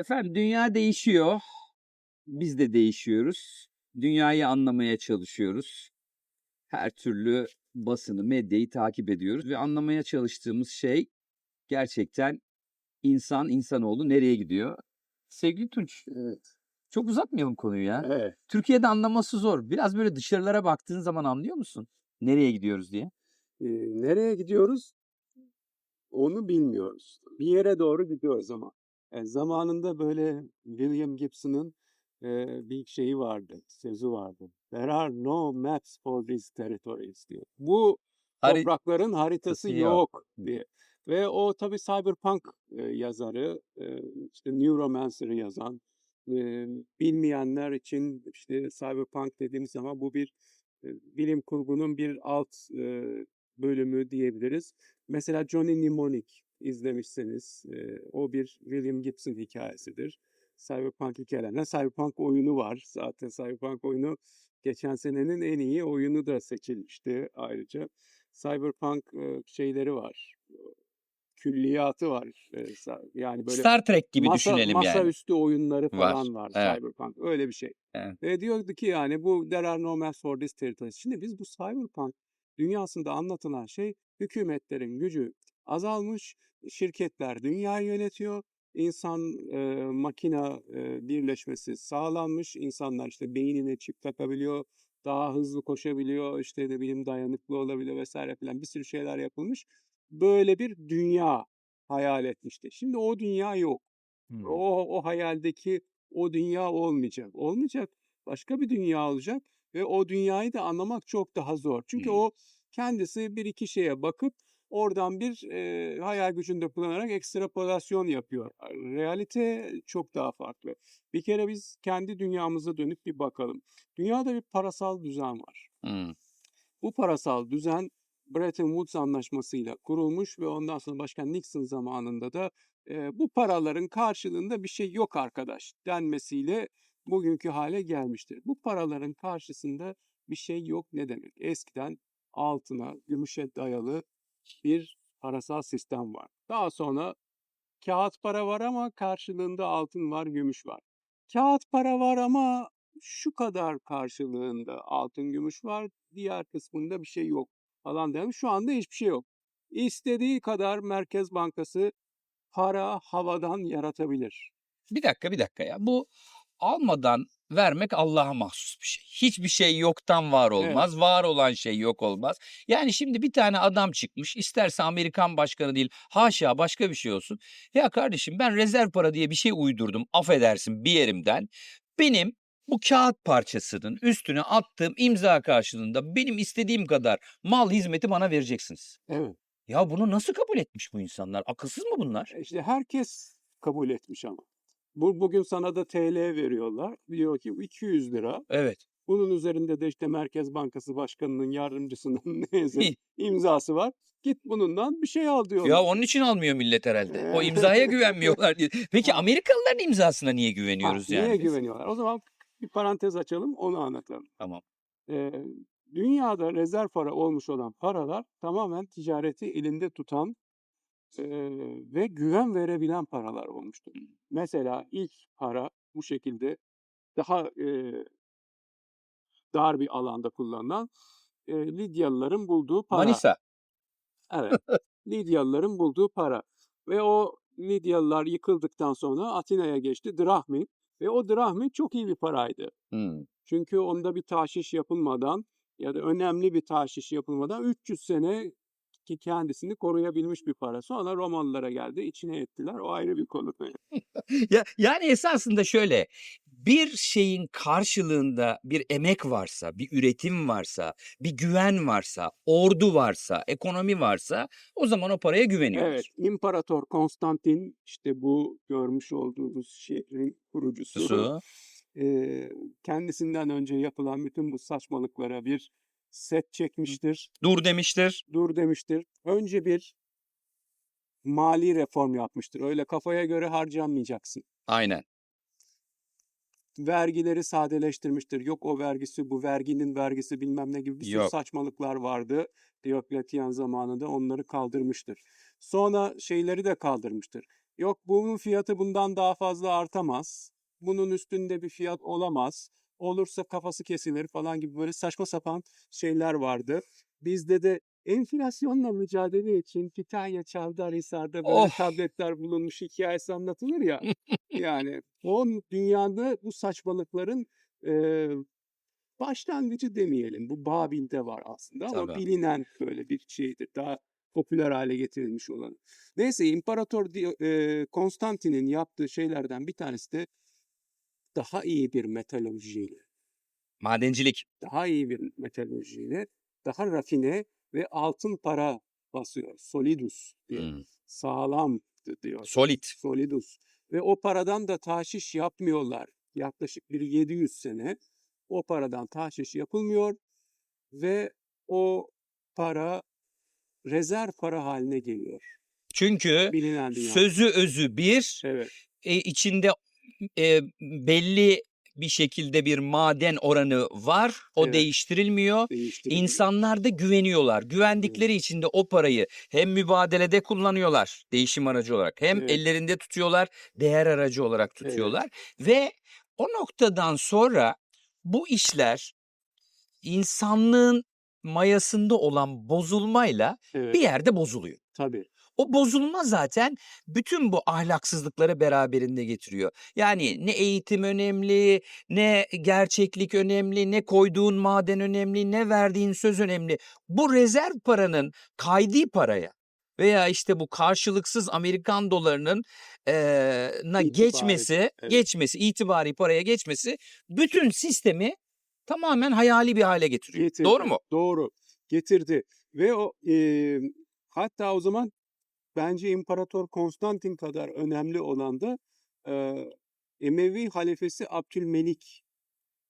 Efendim dünya değişiyor. Biz de değişiyoruz. Dünyayı anlamaya çalışıyoruz. Her türlü basını, medyayı takip ediyoruz ve anlamaya çalıştığımız şey gerçekten insan, insanoğlu nereye gidiyor? Sevgili Tunç, Evet. çok uzatmayalım konuyu ya. Evet. Türkiye'de anlaması zor. Biraz böyle dışarılara baktığın zaman anlıyor musun? Nereye gidiyoruz diye. Ee, nereye gidiyoruz? Onu bilmiyoruz. Bir yere doğru gidiyoruz ama. E, zamanında böyle William Gibson'ın e, bir şeyi vardı, sözü vardı. There are no maps for these territories diyor. Bu Hari- toprakların haritası yok. yok diye. Ve o tabii cyberpunk e, yazarı, e, işte Neuromancer'ı yazan, e, bilmeyenler için işte cyberpunk dediğimiz zaman bu bir e, bilim kurgunun bir alt e, bölümü diyebiliriz. Mesela Johnny Mnemonic izlemişseniz e, o bir William Gibson hikayesidir. Cyberpunk hikayelerinden Cyberpunk oyunu var. Zaten Cyberpunk oyunu geçen senenin en iyi oyunu da seçilmişti ayrıca. Cyberpunk e, şeyleri var. Külliyatı var. Yani böyle Star Trek gibi masa, düşünelim yani. masaüstü oyunları Var, falan var, evet. Cyberpunk. Öyle bir şey. Evet. Ve diyordu ki yani bu there are no maps for this territory. Şimdi biz bu Cyberpunk dünyasında anlatılan şey hükümetlerin gücü azalmış, şirketler dünyayı yönetiyor, insan e, makina e, birleşmesi sağlanmış, insanlar işte beynine çip takabiliyor, daha hızlı koşabiliyor, işte ne bileyim dayanıklı olabiliyor vesaire filan bir sürü şeyler yapılmış. Böyle bir dünya hayal etmişti. Şimdi o dünya yok. Hmm. O, o hayaldeki o dünya olmayacak. Olmayacak. Başka bir dünya olacak ve o dünyayı da anlamak çok daha zor. Çünkü Hmm. o kendisi bir iki şeye bakıp oradan bir e, hayal gücünde kullanarak ekstrapolasyon yapıyor. Realite çok daha farklı. Bir kere biz kendi dünyamıza dönüp bir bakalım. Dünyada bir parasal düzen var. Hmm. Bu parasal düzen Bretton Woods anlaşmasıyla kurulmuş ve ondan sonra Başkan Nixon zamanında da e, bu paraların karşılığında bir şey yok arkadaş denmesiyle bugünkü hale gelmiştir. Bu paraların karşısında bir şey yok ne demek? Eskiden altına, gümüşe dayalı bir parasal sistem var. Daha sonra kağıt para var ama karşılığında altın var, gümüş var. Kağıt para var ama şu kadar karşılığında altın, gümüş var. Diğer kısmında bir şey yok falan demiş. Şu anda hiçbir şey yok. İstediği kadar Merkez Bankası para havadan yaratabilir. Bir dakika bir dakika ya. Bu almadan vermek Allah'a mahsus bir şey. Hiçbir şey yoktan var olmaz. Var olan şey yok olmaz. Yani şimdi bir tane adam çıkmış. isterse Amerikan başkanı değil. Haşa başka bir şey olsun. Ya kardeşim ben rezerv para diye bir şey uydurdum. Affedersin bir yerimden. Benim bu kağıt parçasının üstüne attığım imza karşılığında benim istediğim kadar mal hizmeti bana vereceksiniz. Evet. Ya bunu nasıl kabul etmiş bu insanlar? Akılsız mı bunlar? E İşte herkes kabul etmiş ama. Bu, bugün sana da TL veriyorlar. Diyor ki 200 lira. Evet. Bunun üzerinde de işte Merkez Bankası Başkanı'nın yardımcısının neyse imzası var. Git bunundan bir şey al diyorlar. Ya onun için almıyor millet herhalde. O imzaya güvenmiyorlar diye. Peki Ha. Amerikalıların imzasına niye Ha, güveniyoruz niye yani? biz? güveniyorlar? O zaman bir parantez açalım onu anlatalım. Tamam. Ee, dünyada rezerv para olmuş olan paralar tamamen ticareti elinde tutan e, ve güven verebilen paralar olmuştur. Mesela ilk para bu şekilde daha e, dar bir alanda kullanılan e, Lidyalıların bulduğu para. Manisa. Evet. Lidyalıların bulduğu para. Ve o Lidyalılar yıkıldıktan sonra Atina'ya geçti drahmi. Ve o drahmi çok iyi bir paraydı. Hmm. Çünkü onda bir taşiş yapılmadan ya da önemli bir taşiş yapılmadan 300 sene ki kendisini koruyabilmiş bir para. Sonra Romalılara geldi, içine ettiler. O ayrı bir konu. Ya, yani esasında şöyle bir şeyin karşılığında bir emek varsa, bir üretim varsa, bir güven varsa, ordu varsa, ekonomi varsa o zaman o paraya güveniyoruz. Evet, İmparator Konstantin işte bu görmüş olduğumuz şehrin kurucusu. Su. Eee, kendisinden önce yapılan bütün bu saçmalıklara bir set çekmiştir. Dur demiştir. Dur demiştir. Önce bir mali reform yapmıştır. Öyle kafaya göre harcanmayacaksın. Aynen. Vergileri sadeleştirmiştir. Yok o vergisi, bu verginin vergisi bilmem ne gibi bir sürü Yok. saçmalıklar vardı. Diokletian zamanında onları kaldırmıştır. Sonra şeyleri de kaldırmıştır. Yok bunun fiyatı bundan daha fazla artamaz. Bunun üstünde bir fiyat olamaz. Olursa kafası kesilir falan gibi böyle saçma sapan şeyler vardı. Bizde de enflasyonla mücadele için Kütahya Çavdarhisar'da böyle Of. tabletler bulunmuş hikayesi anlatılır ya. yani o dünyada bu saçmalıkların e, başlangıcı demeyelim. Bu Babil'de var aslında ama Tabii. bilinen böyle bir şeydir. Daha popüler hale getirilmiş olan. Neyse İmparator e, Konstantin'in yaptığı şeylerden bir tanesi de daha iyi bir metalurjiyle, Madencilik. daha iyi bir metalurjiyle, daha rafine ve altın para basıyor. Solidus diyor. Hmm. Sağlam diyor. Solid. Solidus. Ve o paradan da taşiş yapmıyorlar. Yaklaşık bir 700 sene o paradan taşiş yapılmıyor ve o para rezerv para haline geliyor. Çünkü Bilinen dünya. sözü özü bir, Evet. e, içinde e, belli bir şekilde bir maden oranı var. O Evet. değiştirilmiyor. Değiştiriliyor. İnsanlar da güveniyorlar. Güvendikleri için de o parayı hem mübadelede kullanıyorlar değişim aracı olarak hem Evet. ellerinde tutuyorlar değer aracı olarak tutuyorlar ve o noktadan sonra bu işler insanlığın mayasında olan bozulmayla Evet. bir yerde bozuluyor. Tabii. O bozulma zaten bütün bu ahlaksızlıkları beraberinde getiriyor. Yani ne eğitim önemli, ne gerçeklik önemli, ne koyduğun maden önemli, ne verdiğin söz önemli. Bu rezerv paranın kaydı paraya veya işte bu karşılıksız Amerikan dolarının eee, na İtibari, geçmesi, evet. geçmesi, itibari paraya geçmesi bütün sistemi tamamen hayali bir hale getiriyor. Getirdi. Doğru mu? Doğru. Getirdi. Ve o e, hatta o zaman bence İmparator Konstantin kadar önemli olan da e, Emevi halifesi Abdülmelik.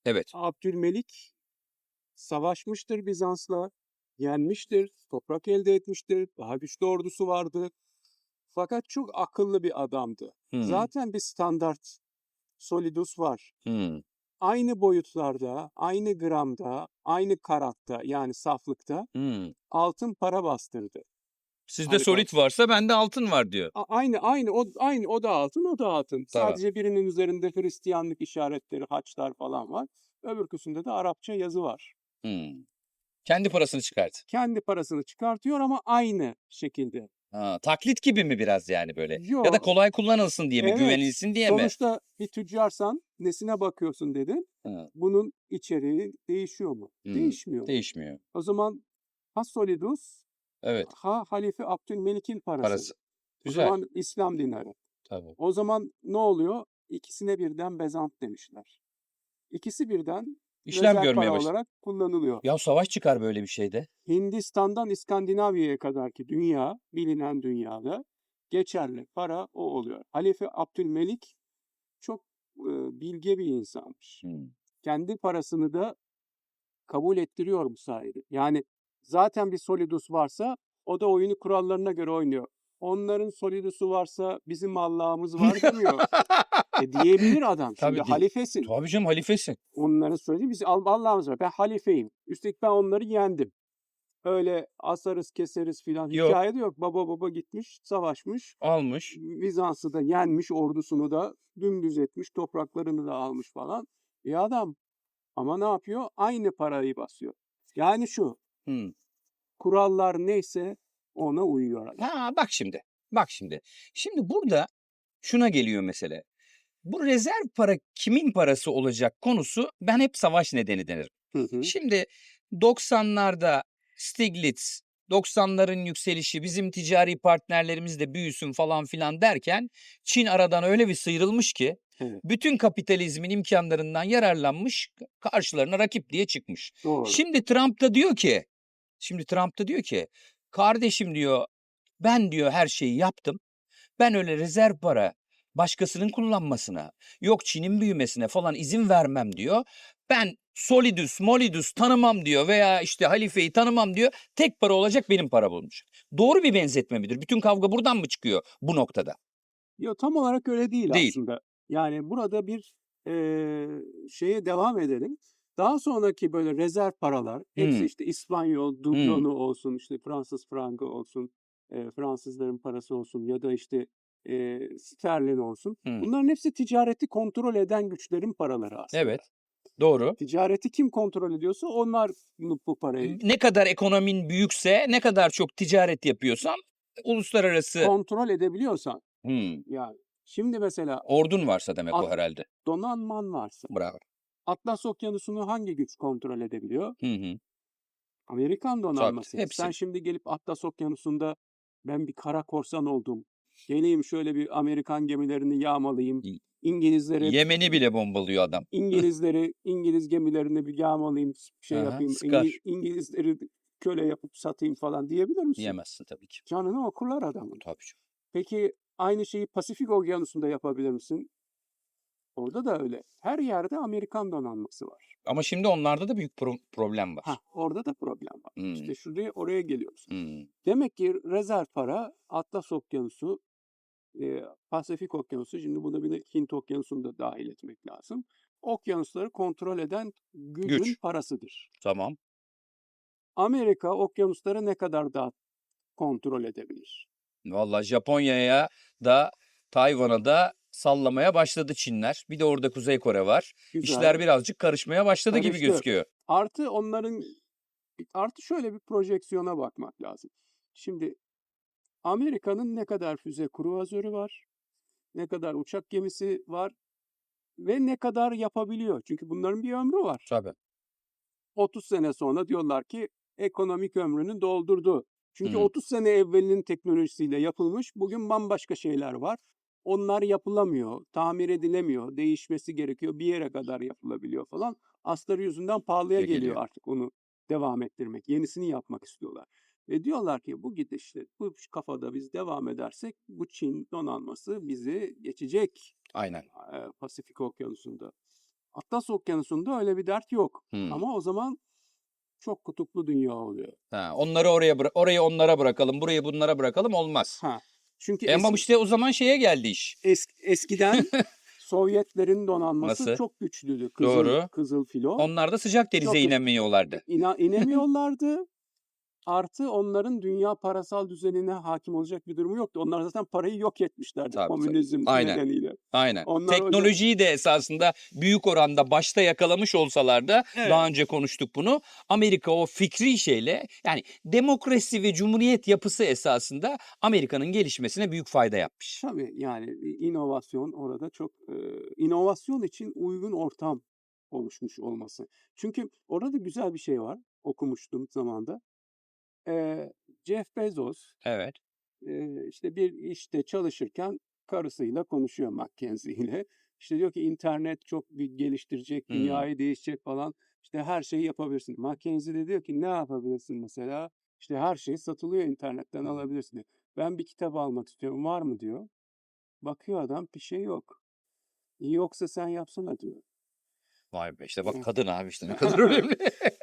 Evet. Abdülmelik savaşmıştır Bizans'la, yenmiştir, toprak elde etmiştir, daha güçlü ordusu vardı. Fakat çok akıllı bir adamdı. Hmm, Zaten bir standart Solidus var. hmm. Aynı boyutlarda, aynı gramda, aynı karatta yani saflıkta Hmm. altın para bastırdı. Sizde Harika. solit varsa bende altın var diyor. A- Aynı aynı o aynı o da altın o da altın. Tabii. Sadece birinin üzerinde Hristiyanlık işaretleri, haçlar falan var. Öbürküsünde de Arapça yazı var. Hmm. Kendi parasını çıkart. Kendi parasını çıkartıyor ama aynı şekilde. Ha, taklit gibi mi biraz yani böyle? Yo, Ya da kolay kullanılsın diye mi? Evet, Güvenilsin diye mi? sonuçta bir tüccarsan nesine bakıyorsun dedin. Ha, Bunun içeriği değişiyor mu? Hmm, Değişmiyor. değişmiyor. o zaman ha Solidus Evet. ha Halife Abdülmelik'in parası. Parası. O Güzel. zaman İslam dinarı. Tabii. O zaman ne oluyor? İkisine birden bezant demişler. İkisi birden İşlem rezerv görmeye başladı. olarak kullanılıyor. Ya savaş çıkar böyle bir şeyde. Hindistan'dan İskandinavya'ya kadarki dünya, bilinen dünyada geçerli para o oluyor. Halife Abdülmelik çok e, bilge bir insanmış. Hmm. Kendi parasını da kabul ettiriyor bu sayede. Yani zaten bir Solidus varsa o da oyunu kurallarına göre oynuyor. Onların Solidus'u varsa bizim Allah'ımız var demiyor. e diyebilir adam. Tabii Şimdi diye- halifesin. Tabii canım halifesin. Onların söylediği biz Al- Allah'ımız var. Ben halifeyim. Üstelik ben onları yendim. Öyle asarız keseriz filan Yok. hikaye de yok. Baba baba gitmiş savaşmış. Almış. Bizans'ı da yenmiş ordusunu da dümdüz etmiş. Topraklarını da almış falan. E adam ama ne yapıyor? Aynı parayı basıyor. Yani şu Hmm. Kurallar neyse ona uyuyor. adam. Ha bak şimdi. Bak şimdi. Şimdi burada şuna geliyor mesele. Bu rezerv para kimin parası olacak konusu ben hep savaş nedeni denerim. Hı hı. Şimdi 90'larda Stiglitz, 90'ların yükselişi, bizim ticari partnerlerimiz de büyüsün falan filan derken Çin aradan öyle bir sıyrılmış ki Evet. bütün kapitalizmin imkanlarından yararlanmış, karşılarına rakip diye çıkmış. Doğru. Şimdi Trump da diyor ki, şimdi Trump da diyor ki, kardeşim diyor, ben diyor her şeyi yaptım. Ben öyle rezerv para başkasının kullanmasına, yok Çin'in büyümesine falan izin vermem diyor. Ben Solidus, Molidus tanımam diyor veya işte halifeyi tanımam diyor. Tek para olacak benim para bulmuş. Doğru bir benzetme midir? Bütün kavga buradan mı çıkıyor bu noktada? Yo, tam olarak öyle değil, Değil. aslında. Yani burada bir eee, şeye devam edelim. Daha sonraki böyle rezerv paralar, hepsi Hmm. işte İspanyol dublonu olsun, işte Fransız frangı olsun, eee, Fransızların parası olsun ya da işte e, sterlin olsun. Hı. Bunların hepsi ticareti kontrol eden güçlerin paraları aslında. Evet. Doğru. Ticareti kim kontrol ediyorsa onlar bu parayı Ne kadar ekonomin büyükse, ne kadar çok ticaret yapıyorsan uluslararası kontrol edebiliyorsan. Hmm. Yani şimdi mesela ordun varsa demek o herhalde. donanman varsa Bravo. Atlas Okyanusu'nu hangi güç kontrol edebiliyor? Hı hı. Amerikan donanması. hepsi. Sen şimdi gelip Atlas Okyanusu'nda ben bir kara korsan oldum. Geleyim şöyle bir Amerikan gemilerini yağmalayayım. İngilizleri Yemen'i bile bombalıyor adam. İngilizleri İngiliz gemilerini bir yağmalayayım, şey Aha, yapayım. sıkar. İngi- İngilizleri köle yapıp satayım falan diyebilir misin? Diyemezsin tabii ki. Canını okurlar adamın. Tabii canım. Peki aynı şeyi Pasifik Okyanusu'nda yapabilir misin? Orada da öyle. Her yerde Amerikan donanması var. Ama şimdi onlarda da büyük pro- problem var. Ha, orada da problem var. Hmm. İşte şuraya oraya geliyoruz. Hmm. Demek ki rezerv para Atlas Okyanusu, e, Pasifik Okyanusu, şimdi buna bir de Hint Okyanusu'nu da dahil etmek lazım. Okyanusları kontrol eden gücün Güç. parasıdır. Tamam. Amerika okyanusları ne kadar daha kontrol edebilir? Vallahi Japonya'ya da Tayvan'a da sallamaya başladı Çinler. Bir de orada Kuzey Kore var. Güzel. İşler birazcık karışmaya başladı gibi Karıştı. gözüküyor. Artı onların artı şöyle bir projeksiyona bakmak lazım. Şimdi Amerika'nın ne kadar füze kruvazörü var, ne kadar uçak gemisi var ve ne kadar yapabiliyor. Çünkü bunların bir ömrü var. Tabii. 30 sene sonra diyorlar ki ekonomik ömrünü doldurdu. Çünkü Hı. 30 sene evvelinin teknolojisiyle yapılmış, bugün bambaşka şeyler var. Onlar yapılamıyor, tamir edilemiyor, değişmesi gerekiyor, bir yere kadar yapılabiliyor falan. Astarı yüzünden pahalıya Ya geliyor geliyor. artık onu devam ettirmek. Yenisini yapmak istiyorlar. Ve diyorlar ki bu gidişle, bu kafada biz devam edersek bu Çin donanması bizi geçecek Aynen. e, Pasifik Okyanusu'nda. Atlas Okyanusu'nda öyle bir dert yok. Hmm. Ama o zaman çok kutuplu dünya oluyor. Ha, onları oraya orayı onlara bırakalım, burayı bunlara bırakalım olmaz. Ha. Çünkü E ama es- işte o zaman şeye geldi iş. es- eskiden Sovyetlerin donanması Nasıl? çok güçlüydü. Kızıl, Doğru. Kızıl filo. Onlar da sıcak denize Çok inemiyorlardı. İna- inemiyorlardı. Artı onların dünya parasal düzenine hakim olacak bir durumu yoktu. Onlar zaten parayı yok etmişlerdi Tabii, tabii. komünizm Aynen. nedeniyle. Aynen. Onlar Teknolojiyi de esasında büyük oranda başta yakalamış olsalar da Evet. daha önce konuştuk bunu. Amerika o fikri şeyle yani demokrasi ve cumhuriyet yapısı esasında Amerika'nın gelişmesine büyük fayda yapmış. Tabii yani inovasyon orada çok e, inovasyon için uygun ortam oluşmuş olması. Çünkü orada güzel bir şey var. Okumuştum zamanda. E, Jeff Bezos Evet. e, işte bir işte çalışırken karısıyla konuşuyor Mackenzie ile. İşte diyor ki internet çok bir geliştirecek, Hmm. dünyayı değişecek falan. İşte her şeyi yapabilirsin. Mackenzie de diyor ki ne yapabilirsin mesela? İşte her şey satılıyor internetten Hmm. alabilirsin diyor. Ben bir kitap almak istiyorum var mı diyor. Bakıyor adam bir şey yok. Yoksa sen yapsana diyor. Vay be işte bak kadın abi işte ne kadar önemli.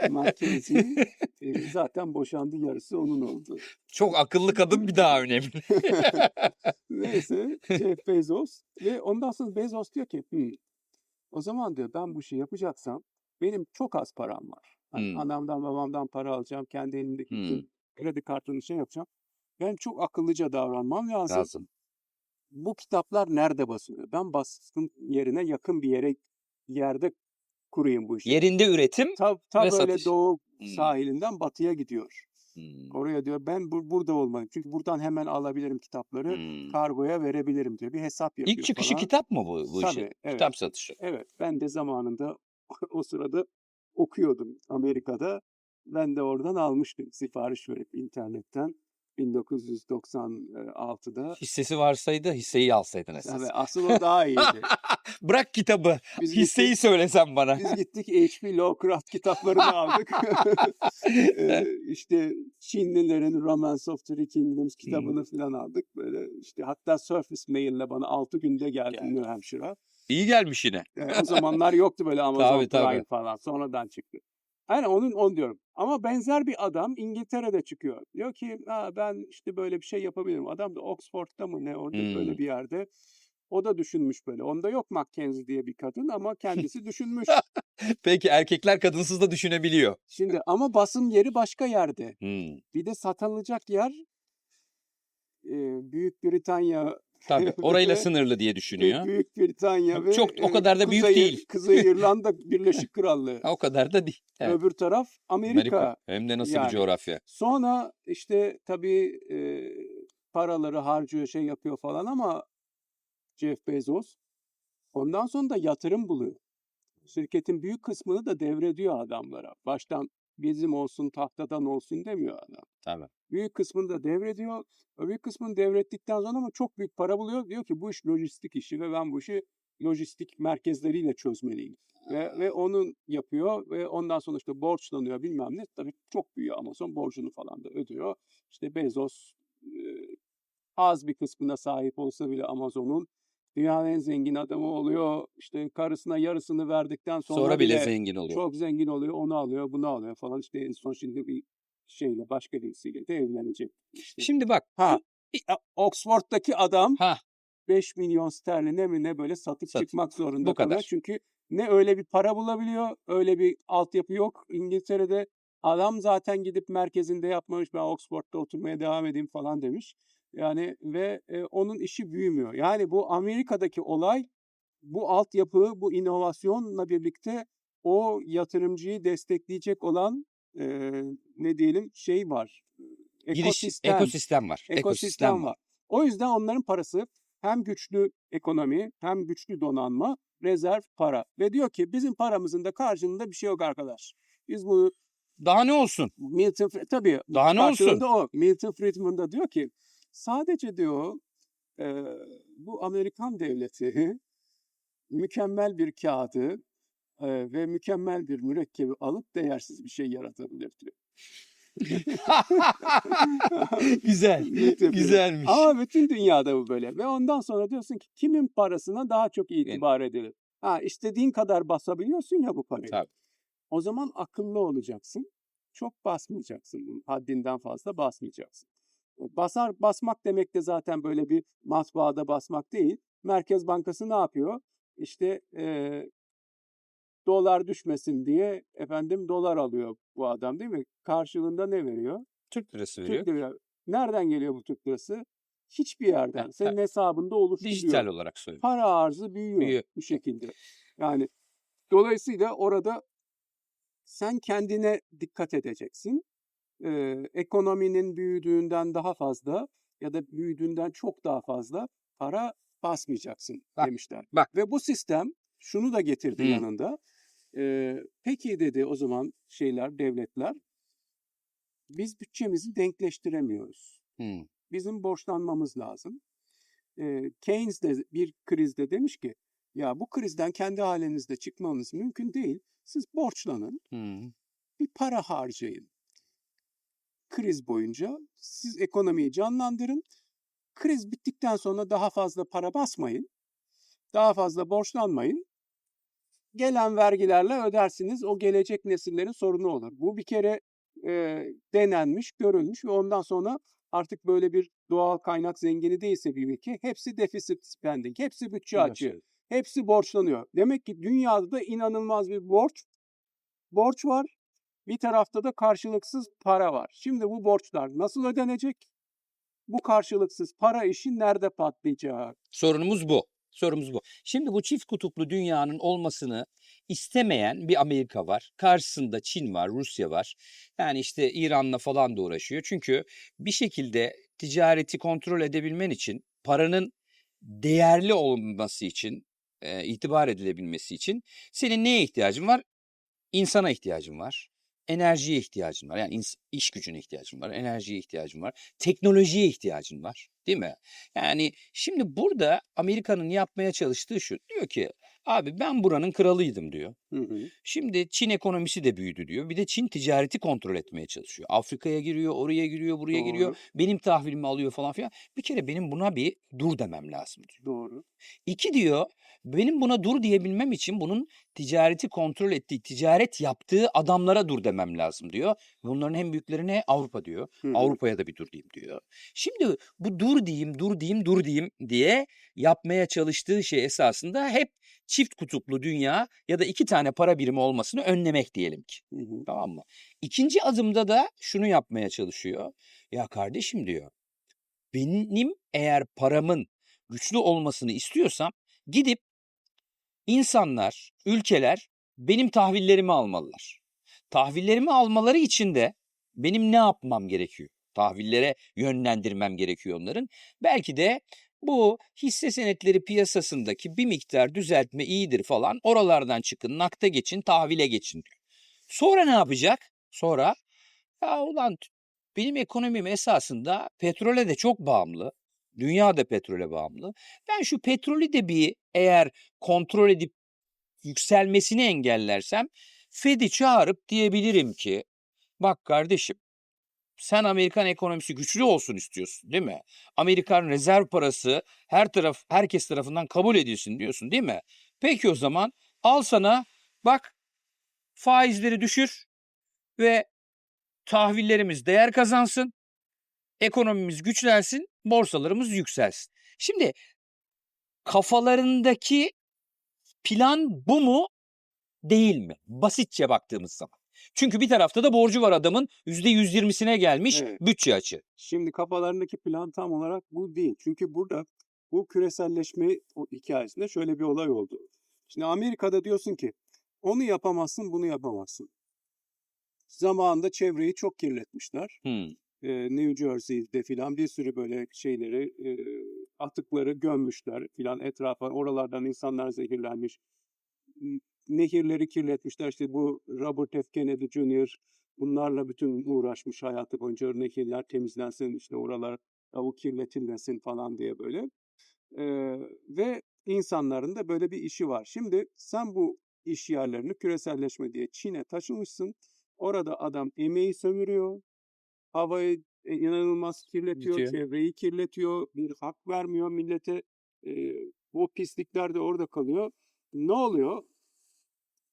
Mackenzie e, zaten boşandı yarısı onun oldu. Çok akıllı kadın bir daha önemli. Neyse Jeff Bezos ve ondan sonra Bezos diyor ki "Hmm, o zaman diyor ben bu işi yapacaksam benim çok az param var. Hani Hmm. anamdan babamdan para alacağım. Kendi elimdeki Hmm. kredi kartını şey yapacağım. Ben çok akıllıca davranmam lazım. Lazım. Bu kitaplar nerede basılıyor? Ben baskın yerine yakın bir yere yerde kurayım bu işi. Yerinde üretim. Ta, ta ve böyle satış. doğu Hmm. sahilinden batıya gidiyor. Hmm. Oraya diyor ben bu- burada olmalıyım. Çünkü buradan hemen alabilirim kitapları. Hmm. kargoya verebilirim diyor. Bir hesap yapıyor İlk çıkışı falan. kitap mı bu, bu Tabii, işin? evet. Kitap satışı. Evet ben de zamanında o sırada okuyordum Amerika'da. Ben de oradan almıştım sipariş verip internetten 1996'da. Hissesi varsaydı hisseyi alsaydın esas. Tabii asıl o daha iyiydi. Bırak kitabı. Biz Hisseyi gittik, söylesen bana. biz gittik H.P. Lovecraft kitaplarını aldık. Ee, işte Çinlilerin Romance of Three Kingdoms kitabını falan aldık. Böyle işte hatta Surface Mail'le bana 6 günde geldi Geldi. New Hampshire'a. İyi gelmiş yine. Yani o zamanlar yoktu böyle Amazon Tabii, tabii. Prime falan. Sonradan çıktı. Aynen onun onu diyorum. Ama benzer bir adam İngiltere'de çıkıyor. Diyor ki ha, ben işte böyle bir şey yapabilirim. Adam da Oxford'da mı ne orada Hmm. böyle bir yerde. O da düşünmüş böyle. Onda yok Mackenzie diye bir kadın ama kendisi düşünmüş. Peki erkekler kadınsız da düşünebiliyor. Şimdi ama basım yeri başka yerde. Hmm. Bir de satılacak yer e, Büyük Britanya Tabii. Orayla sınırlı diye düşünüyor. Büyük Britanya ve Çok- o e, kadar da büyük Kuzey- değil. Kuzey İrlanda Birleşik Krallığı. O kadar da değil. Evet. Öbür taraf Amerika. Amerika. Hem de nasıl Yani. bir coğrafya. Sonra işte tabii e, paraları harcıyor, şey yapıyor falan ama Jeff Bezos ondan sonra da yatırım buluyor. Şirketin büyük kısmını da devrediyor adamlara. Baştan bizim olsun, tahtadan olsun demiyor adam. Tabii. Büyük kısmını da devrediyor. Büyük kısmını devrettikten sonra ama çok büyük para buluyor. Diyor ki bu iş lojistik işi ve ben bu işi lojistik merkezleriyle çözmeliyim. Ve, ve onu yapıyor ve ondan sonra işte borçlanıyor bilmem ne. Tabii çok büyüyor Amazon borcunu falan da ödüyor. İşte Bezos e, az bir kısmına sahip olsa bile Amazon'un dünyanın en zengin adamı oluyor. İşte karısına yarısını verdikten sonra, Sonra, bile zengin oluyor. çok zengin oluyor. Onu alıyor, bunu alıyor falan. İşte en son şimdi bir şeyle başka birisiyle de evlenecek. İşte. Şimdi bak. Ha, a- Oxford'daki adam Ha 5 milyon sterline mi ne böyle satıp Sat- çıkmak zorunda Bu kadar. kalıyor. Çünkü ne öyle bir para bulabiliyor, öyle bir altyapı yok. İngiltere'de adam zaten gidip merkezinde yapmamış. Ben Oxford'da oturmaya devam edeyim falan demiş. Yani ve e, onun işi büyümüyor. Yani bu Amerika'daki olay bu altyapı, bu inovasyonla birlikte o yatırımcıyı destekleyecek olan e, ne diyelim şey var. giriş Ekosistem ekosistem var. ekosistem var. O yüzden onların parası hem güçlü ekonomi hem güçlü donanma, rezerv para. Ve diyor ki bizim paramızın da karşılığında bir şey yok arkadaş. Biz bunu Daha ne olsun? Milton tabii Daha ne olsun? o. Milton Friedman da diyor ki sadece diyor e, bu Amerikan devleti mükemmel bir kağıdı e, ve mükemmel bir mürekkebi alıp değersiz bir şey yaratabilir diyor. Güzel. Güzelmiş. Ama bütün dünyada bu böyle. Ve ondan sonra diyorsun ki kimin parasına daha çok itibar edilir? Ha istediğin kadar basabiliyorsun ya bu parayı. Tabii. O zaman akıllı olacaksın. Çok basmayacaksın. Haddinden fazla basmayacaksın. Basar basmak demek de zaten böyle bir matbaada basmak değil. Merkez Bankası ne yapıyor? İşte eee, dolar düşmesin diye efendim dolar alıyor bu adam değil mi? Karşılığında ne veriyor? Türk lirası veriyor. Türk lirası. Nereden geliyor bu Türk lirası? Hiçbir yerden. Ha, Senin hesabında oluşturuyor. Dijital olarak söylüyorum. Para arzı büyüyor, Büyüyor. bu şekilde. Yani dolayısıyla orada sen kendine dikkat edeceksin. Ee, ekonominin büyüdüğünden daha fazla ya da büyüdüğünden çok daha fazla para basmayacaksın Bak, demişler. bak. Ve bu sistem şunu da getirdi Hı. yanında. Ee, peki dedi o zaman şeyler, devletler biz bütçemizi denkleştiremiyoruz. Hmm. Bizim borçlanmamız lazım. Ee, Keynes de bir krizde demiş ki ya bu krizden kendi halinizde çıkmanız mümkün değil. Siz borçlanın, Hmm. bir para harcayın. Kriz boyunca siz ekonomiyi canlandırın. Kriz bittikten sonra daha fazla para basmayın. Daha fazla borçlanmayın. Gelen vergilerle ödersiniz. O gelecek nesillerin sorunu olur. Bu bir kere e, denenmiş, görülmüş ve ondan sonra artık böyle bir doğal kaynak zengini değilse bir ülke hepsi deficit spending, hepsi bütçe açığı, hepsi borçlanıyor. Demek ki dünyada da inanılmaz bir borç, borç var. Bir tarafta da karşılıksız para var. Şimdi bu borçlar nasıl ödenecek? Bu karşılıksız para işi nerede patlayacak? Sorunumuz bu. Sorumuz bu. Şimdi bu çift kutuplu dünyanın olmasını istemeyen bir Amerika var. Karşısında Çin var, Rusya var. Yani işte İran'la falan da uğraşıyor. Çünkü bir şekilde ticareti kontrol edebilmen için paranın değerli olması için, e, itibar edilebilmesi için senin neye ihtiyacın var? İnsana ihtiyacın var. Enerjiye ihtiyacın var. Yani iş gücüne ihtiyacın var. Enerjiye ihtiyacın var. Teknolojiye ihtiyacın var. Değil mi? Yani şimdi burada Amerika'nın yapmaya çalıştığı şu. Diyor ki abi ben buranın kralıydım diyor. Hı hı. Şimdi Çin ekonomisi de büyüdü diyor. Bir de Çin ticareti kontrol etmeye çalışıyor. Afrika'ya giriyor, oraya giriyor, buraya giriyor. Doğru. Benim tahvilimi alıyor falan filan. Bir kere benim buna bir dur demem lazım diyor. Doğru. İki diyor benim buna dur diyebilmem için bunun ticareti kontrol ettiği, ticaret yaptığı adamlara dur demem lazım diyor. Bunların en büyükleri ne? Avrupa diyor. Avrupa'ya da bir dur diyeyim diyor. Şimdi bu dur diyeyim, dur diyeyim, dur diyeyim diye yapmaya çalıştığı şey esasında hep çift kutuplu dünya ya da iki tane para birimi olmasını önlemek diyelim ki. Hı hı. Tamam mı? İkinci adımda da şunu yapmaya çalışıyor. Ya kardeşim diyor. Benim eğer paramın güçlü olmasını istiyorsam gidip insanlar, ülkeler benim tahvillerimi almalılar. Tahvillerimi almaları için de benim ne yapmam gerekiyor? Tahvillere yönlendirmem gerekiyor onların. Belki de bu hisse senetleri piyasasındaki bir miktar düzeltme iyidir falan. Oralardan çıkın, nakta geçin, tahvile geçin diyor. Sonra ne yapacak? Sonra ya ulan benim ekonomim esasında petrole de çok bağımlı. Dünya da petrole bağımlı. Ben şu petrolü de bir eğer kontrol edip yükselmesini engellersem Fed'i çağırıp diyebilirim ki bak kardeşim sen Amerikan ekonomisi güçlü olsun istiyorsun değil mi? Amerikan rezerv parası her taraf herkes tarafından kabul edilsin diyorsun değil mi? Peki o zaman al sana bak faizleri düşür ve tahvillerimiz değer kazansın. Ekonomimiz güçlensin, borsalarımız yükselsin. Şimdi kafalarındaki plan bu mu değil mi? Basitçe baktığımız zaman. Çünkü bir tarafta da borcu var adamın %120'sine gelmiş Evet. bütçe açı. Şimdi kafalarındaki plan tam olarak bu değil. Çünkü burada bu küreselleşme o- hikayesinde şöyle bir olay oldu. Şimdi Amerika'da diyorsun ki onu yapamazsın, bunu yapamazsın. Zamanında çevreyi çok kirletmişler. Hmm. Ee, New Jersey'de filan bir sürü böyle şeyleri, e, atıkları gömmüşler filan etrafa. Oralardan insanlar zehirlenmiş. Nehirleri kirletmişler. İşte bu Robert F. Kennedy Jr. bunlarla bütün uğraşmış hayatı boyunca nehirler temizlensin, işte oralar tavuk kirletilmesin falan diye böyle. Ee, ve insanların da böyle bir işi var. Şimdi sen bu iş yerlerini küreselleşme diye Çin'e taşımışsın. Orada adam emeği sömürüyor. Havayı e, inanılmaz kirletiyor, Kirletiyor. çevreyi kirletiyor, bir hak vermiyor millete. Ee, o pislikler de orada kalıyor. Ne oluyor?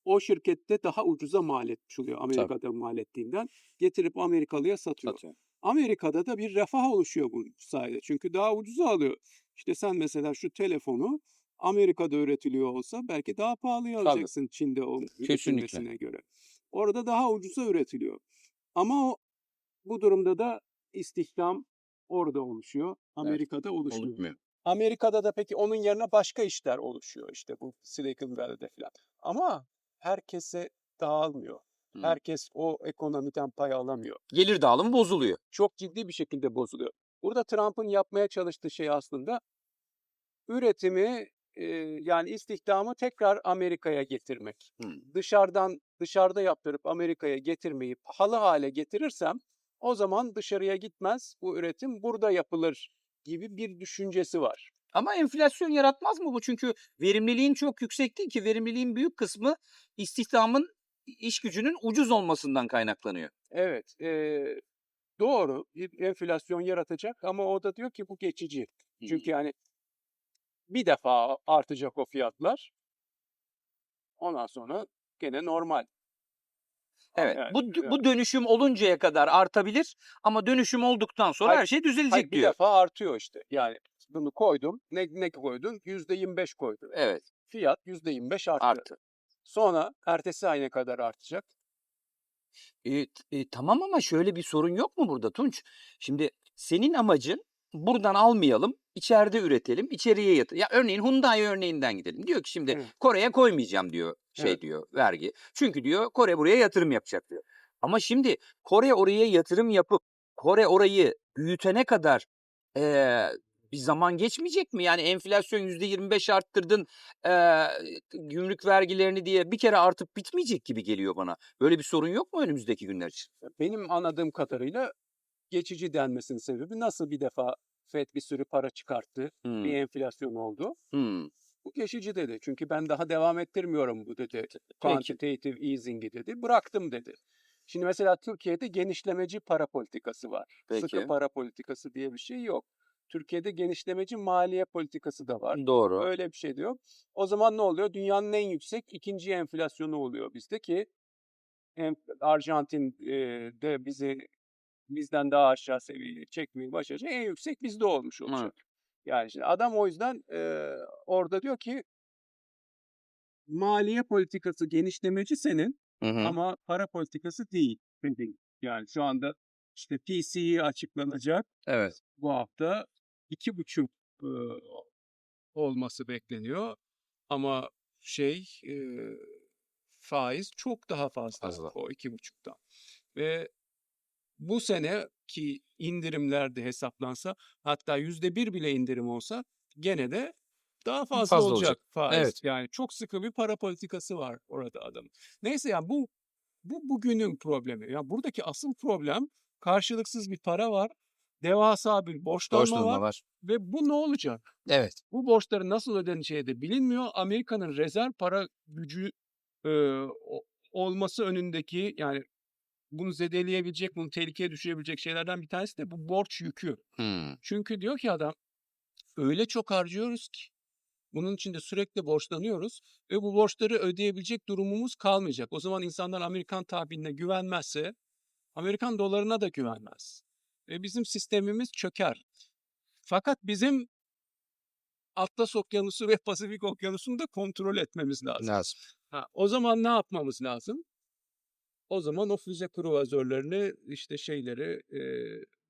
O şirkette daha ucuza mal etmiş oluyor Amerika'da mal ettiğinden. Getirip Amerikalıya satıyor. Amerika'da da bir refah oluşuyor bu sayede. Çünkü daha ucuza alıyor. İşte sen mesela şu telefonu Amerika'da üretiliyor olsa belki daha pahalıya Tabii. alacaksın Çin'de o üretilmesine göre. Orada daha ucuza üretiliyor. Ama o, bu durumda da istihdam orada oluşuyor. Amerika'da oluşmuyor. Olmuyor. Amerika'da da peki onun yerine başka işler oluşuyor işte bu Silicon Valley'de falan. Ama herkese dağılmıyor. Hı. Herkes o ekonomiden pay alamıyor Gelir dağılımı bozuluyor. çok ciddi bir şekilde bozuluyor. Burada Trump'ın yapmaya çalıştığı şey aslında üretimi e, yani istihdamı tekrar Amerika'ya getirmek. Hı. Dışarıdan dışarıda yaptırıp Amerika'ya getirmeyi pahalı hale getirirsem o zaman dışarıya gitmez bu üretim burada yapılır gibi bir düşüncesi var. Ama enflasyon yaratmaz mı bu? Çünkü verimliliğin çok yüksek değil ki. Verimliliğin büyük kısmı istihdamın, iş gücünün ucuz olmasından kaynaklanıyor. Evet, e, doğru bir enflasyon yaratacak ama o da diyor ki bu geçici. Çünkü yani bir defa artacak o fiyatlar. Ondan sonra gene normal. Evet. Yani, bu evet. bu dönüşüm oluncaya kadar artabilir ama dönüşüm olduktan sonra Hayır, her şey düzelecek Hayır, bir diyor. defa artıyor işte. Yani bunu koydum. Ne, ne koydun? Yüzde 25 koydun. Evet, Fiyat yüzde 25 arttı. arttı. Sonra ertesi ay ne kadar artacak? E, e, tamam ama şöyle bir sorun yok mu burada Tunç? Şimdi senin amacın buradan almayalım, içeride üretelim, içeriye yatır. Ya örneğin Hyundai örneğinden gidelim. Diyor ki şimdi Evet. Kore'ye koymayacağım diyor şey Evet. diyor vergi. Çünkü diyor Kore buraya yatırım yapacak diyor. Ama şimdi Kore oraya yatırım yapıp Kore orayı büyütene kadar eee, bir zaman geçmeyecek mi? Yani enflasyon %25 arttırdın eee, gümrük vergilerini diye bir kere artıp bitmeyecek gibi geliyor bana. Böyle bir sorun yok mu önümüzdeki günler için? Benim anladığım kadarıyla geçici denmesinin sebebi nasıl bir defa FED bir sürü para çıkarttı, Hmm, bir enflasyon oldu. hmm. Bu geçici dedi. Çünkü ben daha devam ettirmiyorum bu dedi. Quantitative easing'i dedi. Bıraktım dedi. Şimdi mesela Türkiye'de genişlemeci para politikası var. Sıkı Peki. para politikası diye bir şey yok. Türkiye'de genişlemeci maliye politikası da var. Doğru. Öyle bir şey diyor. O zaman ne oluyor? Dünyanın en yüksek ikinci enflasyonu oluyor bizde ki en- Arjantin e, de bizi bizden daha aşağı seviyeye çekmeyi başaracak. En yüksek bizde olmuş olacak. Evet. Yani şimdi adam o yüzden e, orada diyor ki maliye politikası genişlemeci senin Hı hı. ama para politikası değil. Yani şu anda işte PCE açıklanacak Evet. bu hafta iki buçuk e, olması bekleniyor. Ama şey e, faiz çok daha fazla, Fazla. o iki buçuktan. Ve bu sene ki indirimlerde hesaplansa hatta yüzde bir bile indirim olsa gene de daha fazla, Fazla olacak, olacak. faiz. Evet. Yani çok sıkı bir para politikası var orada adamın. Neyse yani bu bu bugünün problemi. Ya buradaki asıl problem karşılıksız bir para var. Devasa bir borçlanma Borçlanma var. var. Ve bu ne olacak? Evet. Bu borçların nasıl ödeneceği de bilinmiyor. Amerika'nın rezerv para gücü e, olması önündeki yani bunu zedeleyebilecek, bunu tehlikeye düşürebilecek şeylerden bir tanesi de bu borç yükü. Hmm. Çünkü diyor ki adam öyle çok harcıyoruz ki bunun için de sürekli borçlanıyoruz ve bu borçları ödeyebilecek durumumuz kalmayacak. O zaman insanlar Amerikan tahviline güvenmezse Amerikan dolarına da güvenmez. Ve bizim sistemimiz çöker. Fakat bizim Atlas Okyanusu ve Pasifik Okyanusu'nu da kontrol etmemiz lazım. Lazım. Ha, o zaman ne yapmamız lazım? O zaman o füze kruvazörlerini işte şeyleri e,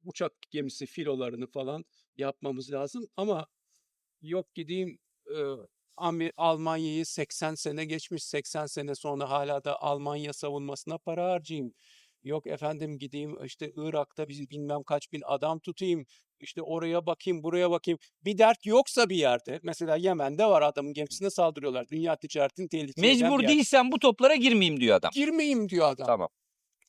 uçak gemisi filolarını falan yapmamız lazım. Ama yok gideyim e, Almanya'yı 80 sene geçmiş 80 sene sonra hala da Almanya savunmasına para harcayayım. Yok efendim gideyim işte Irak'ta biz bilmem kaç bin adam tutayım. İşte oraya bakayım buraya bakayım. Bir dert yoksa bir yerde mesela Yemen'de var adamın gemisine saldırıyorlar. Dünya ticaretini tehlikeye eden Mecbur değilsen bu toplara girmeyeyim diyor adam. Girmeyeyim diyor adam. Tamam.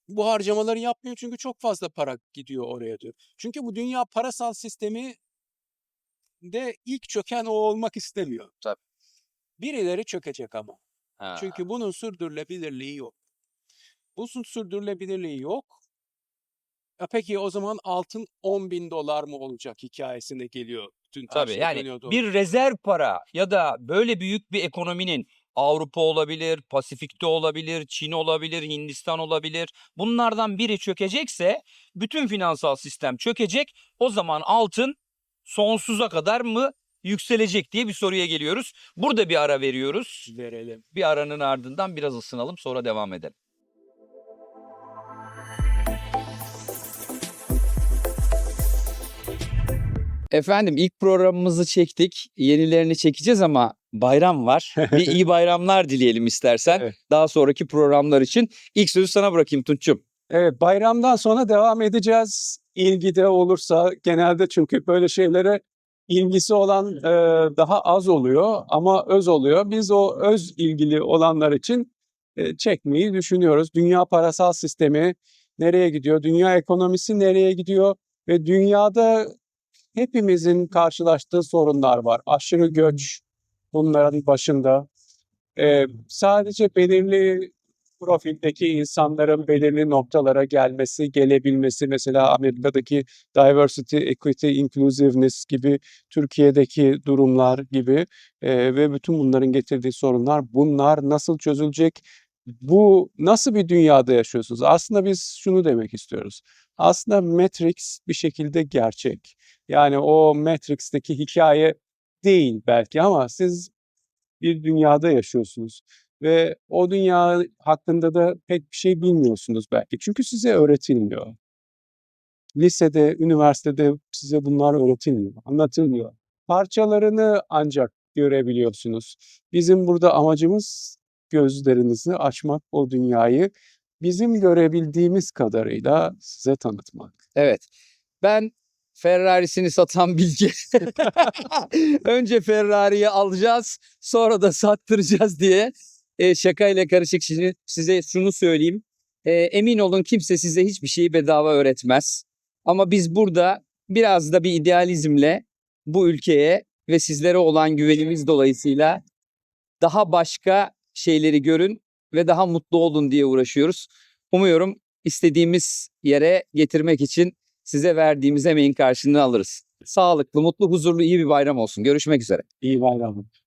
Bu harcamaları yapmıyor çünkü çok fazla para gidiyor oraya diyor. Çünkü bu dünya parasal sistemi de ilk çöken o olmak istemiyor. Tabii. Birileri çökecek ama. Ha. Çünkü bunun sürdürülebilirliği yok. Bu sü- sürdürülebilirliği yok. E peki o zaman altın 10 bin dolar mı olacak hikayesine geliyor. Her Tabii yani bir rezerv para ya da böyle büyük bir ekonominin Avrupa olabilir, Pasifik'te olabilir, Çin olabilir, Hindistan olabilir. Bunlardan biri çökecekse bütün finansal sistem çökecek. O zaman altın sonsuza kadar mı yükselecek diye bir soruya geliyoruz. Burada bir ara veriyoruz. verelim. Bir aranın ardından biraz ısınalım sonra devam edelim. Efendim ilk programımızı çektik. Yenilerini çekeceğiz ama bayram var. Bir iyi bayramlar dileyelim istersen. Evet. Daha sonraki programlar için. İlk sözü sana bırakayım Tunç'um. Evet bayramdan sonra devam edeceğiz. İlgi de olursa genelde çünkü böyle şeylere ilgisi olan e, daha az oluyor ama öz oluyor. Biz o öz ilgili olanlar için e, çekmeyi düşünüyoruz. Dünya parasal sistemi nereye gidiyor? Dünya ekonomisi nereye gidiyor? Ve dünyada hepimizin karşılaştığı sorunlar var. Aşırı göç bunların başında. E, sadece belirli profildeki insanların belirli noktalara gelmesi, gelebilmesi mesela Amerika'daki diversity, equity, inclusiveness gibi Türkiye'deki durumlar gibi e, ve bütün bunların getirdiği sorunlar bunlar nasıl çözülecek? Bu nasıl bir dünyada yaşıyorsunuz? Aslında biz şunu demek istiyoruz. Aslında Matrix bir şekilde gerçek. Yani o Matrix'teki hikaye değil belki ama siz bir dünyada yaşıyorsunuz ve o dünya hakkında da pek bir şey bilmiyorsunuz belki. Çünkü size öğretilmiyor. Lisede, üniversitede size bunlar öğretilmiyor, anlatılmıyor. Parçalarını ancak görebiliyorsunuz. Bizim burada amacımız gözlerinizi açmak, o dünyayı bizim görebildiğimiz kadarıyla size tanıtmak. Evet. Ben Ferrari'sini satan bilgi. Önce Ferrari'yi alacağız, sonra da sattıracağız diye e, şakayla karışık şimdi size şunu söyleyeyim. E, emin olun kimse size hiçbir şeyi bedava öğretmez. Ama biz burada biraz da bir idealizmle bu ülkeye ve sizlere olan güvenimiz dolayısıyla daha başka şeyleri görün ve daha mutlu olun diye uğraşıyoruz. Umuyorum istediğimiz yere getirmek için size verdiğimiz emeğin karşılığını alırız. Sağlıklı, mutlu, huzurlu, iyi bir bayram olsun. Görüşmek üzere. İyi bayramlar.